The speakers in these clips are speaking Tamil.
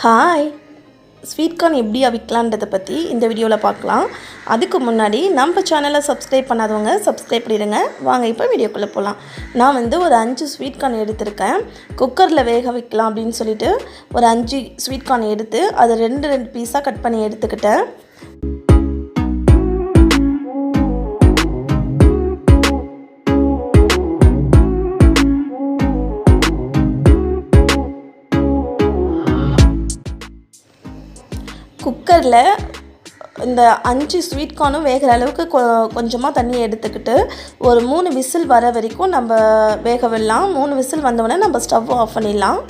ஹாய் ஸ்வீட் கார்ன் எப்படி அவிக்கலான்றதை பற்றி இந்த வீடியோவில் பார்க்கலாம். அதுக்கு முன்னாடி நம்ம சேனலை சப்ஸ்கிரைப் பண்ணாதவங்க சப்ஸ்கிரைப் பண்ணிடுங்க. வாங்க இப்போ வீடியோக்குள்ளே போகலாம் நான் வந்து ஒரு அஞ்சு ஸ்வீட் கார்ன் எடுத்திருக்கேன். குக்கரில் வேக வைக்கலாம் அப்படின்னு சொல்லிட்டு ஒரு அஞ்சு ஸ்வீட் கார்ன் எடுத்து அதை ரெண்டு ரெண்டு பீஸாக கட் பண்ணி எடுத்துக்கிட்டேன். குக்கரில் இந்த அஞ்சு ஸ்வீட் கார்னும் வேகிற அளவுக்கு கொ கொஞ்சமாக தண்ணி எடுத்துக்கிட்டு ஒரு மூணு விசில் வர வரைக்கும் நம்ம வேக விடலாம் மூணு விசில் வந்தோடனே நம்ம ஸ்டவ் ஆஃப் பண்ணிடலாம்.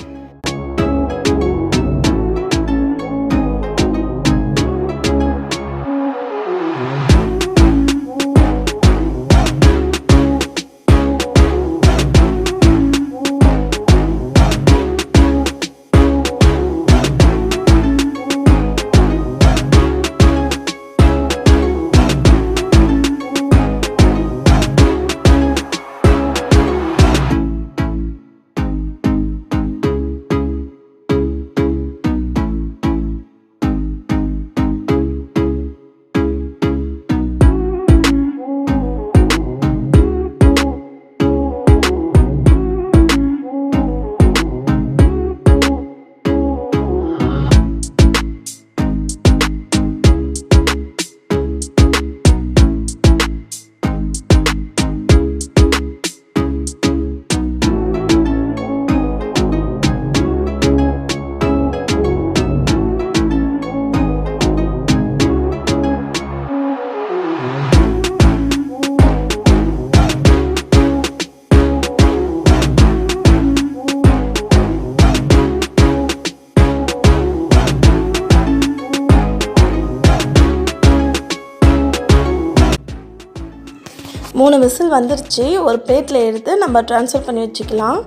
மூணு விசில் வந்துருச்சு. ஒரு பிளேட்டில் எடுத்து நம்ம ட்ரான்ஸ்ஃபர் பண்ணி வச்சுக்கலாம்.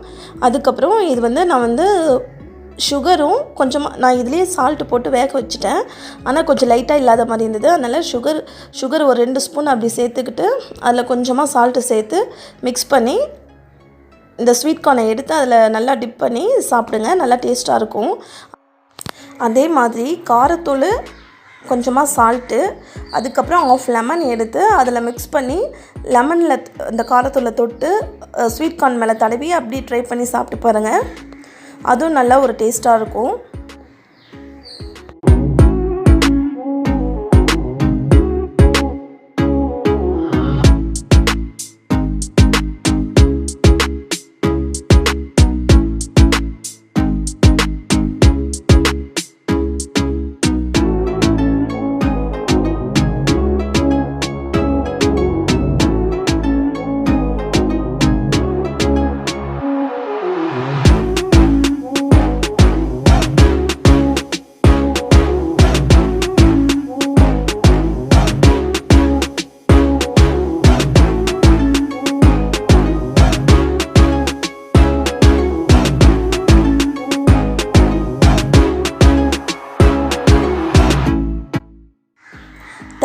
அதுக்கப்புறம் இது வந்து நான் வந்து சுகரும் கொஞ்சமாக நான் இதுலேயே சால்ட்டு போட்டு வேக வச்சுட்டேன். ஆனால் கொஞ்சம் லைட்டாக இல்லாத மாதிரி இருந்தது. அதனால் சுகர் சுகர் ஒரு ரெண்டு ஸ்பூன் அப்படி சேர்த்துக்கிட்டு அதில் கொஞ்சமாக சால்ட்டு சேர்த்து மிக்ஸ் பண்ணி இந்த ஸ்வீட் கார்னை எடுத்து அதில் நல்லா டிப் பண்ணி சாப்பிடுங்க. நல்லா டேஸ்ட்டாக இருக்கும். அதே மாதிரி காரத்தூள் கொஞ்சமாக சால்ட்டு அதுக்கப்புறம் ஆஃப் லெமன் எடுத்து அதில் மிக்ஸ் பண்ணி லெமனில் இந்த காரத்தூளை தொட்டு ஸ்வீட் கார்ன் மேலே தடவி அப்படி ட்ரை பண்ணி சாப்பிட்டு பாருங்கள் அதுவும் நல்லா ஒரு டேஸ்ட்டாக இருக்கும்.